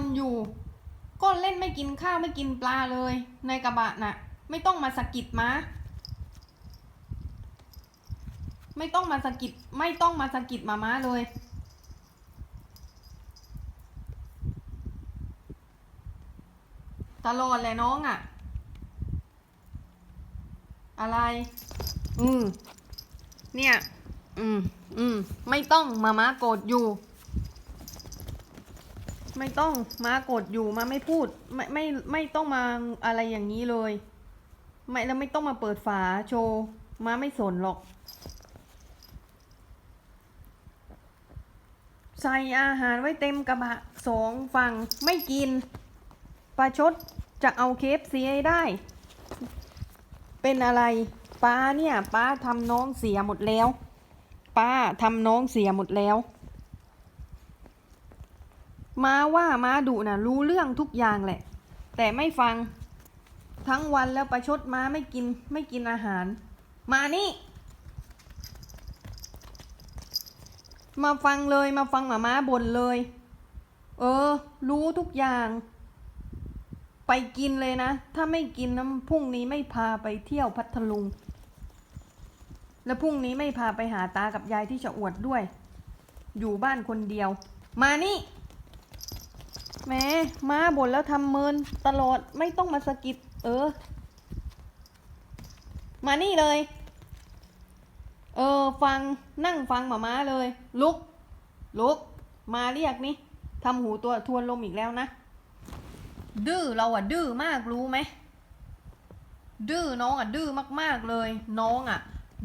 อนอยู่ ก็เล่นไม่กินข้าวไม่กินปลาเลย ในกระบะน่ะ ไม่ต้องมาสะกิดม้าไม่ต้องมาสะกิดไม่ต้องมาสะกิดมาม้าเลย ตลอดเลยน้องอะ่ะ อะไร อืมเนี่ย อืมอืมไม่ต้องมาม้าโกรธอยู่ ไม่ต้องมากรธอยู่มาไม่พูด ไม่ไม่ไม่ต้องมาอะไรอย่างนี้เลย ไม่แล้วไม่ต้องมาเปิดฝาโชว์มาไม่สนหรอก ใส่อาหารไว้เต็มกระบะสองฝั่งไม่กินประชดจะเอาเคฟซีให้ได้ เป็นอะไรป้าเนี่ยป้าทำน้องเสียหมดแล้ว ป้าทำน้องเสียหมดแล้ว ม้าว่าม้าดุนะรู้เรื่องทุกอย่างแหละ แต่ไม่ฟังทั้งวันแล้วประชดม้าไม่กินไม่กินอาหาร มานี่ มาฟังเลยมาฟังหมาม้าบ่นเลย เออ รู้ทุกอย่าง ไปกินเลยนะ ถ้าไม่กินน้ำพรุ่งนี้ไม่พาไปเที่ยวพัทลุง แล้วพรุ่งนี้ไม่พาไปหาตากับยายที่จะอวดด้วย อยู่บ้านคนเดียว มานี่ แม่มาบ่นแล้วทำเมินตลอดไม่ต้องมาสะกิด เออ มานี่เลย เออ ฟังนั่งฟังหมาม้าเลย ลุก ลุก มาเรียกนี่ทำหูตัวทวนลมอีกแล้วนะ ดื้อเราอะดื้อมากรู้ไหมดื้อน้องอะดื้อมากๆเลย น้องอะ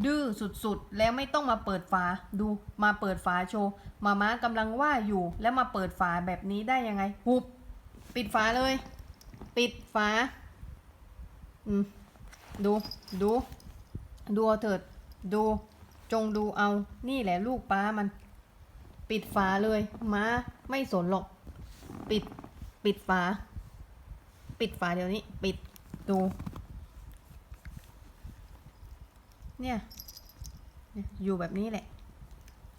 ดื้อสุดๆ แล้วไม่ต้องมาเปิดฝาดูมาเปิดฝาโชว์มาม้ากำลังว่าอยู่ แล้วมาเปิดฝาแบบนี้ได้ยังไงหุบปิดฝาเลย ปิดฝาอืมดูดูดูเอาเถิดดูจงดูเอานี่แหละลูกป้ามัน ปิดฝาเลยม้าไม่สนหรอก ปิดปิดฝา ปิดฝาเดี๋ยวนี้ ปิดดู เนี่ย เนี่ยอยู่แบบนี้แหละ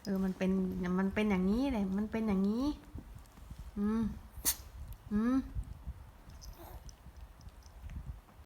เออมันเป็นมันเป็นอย่างนี้แหละ มันเป็นอย่างนี้ อืม อืม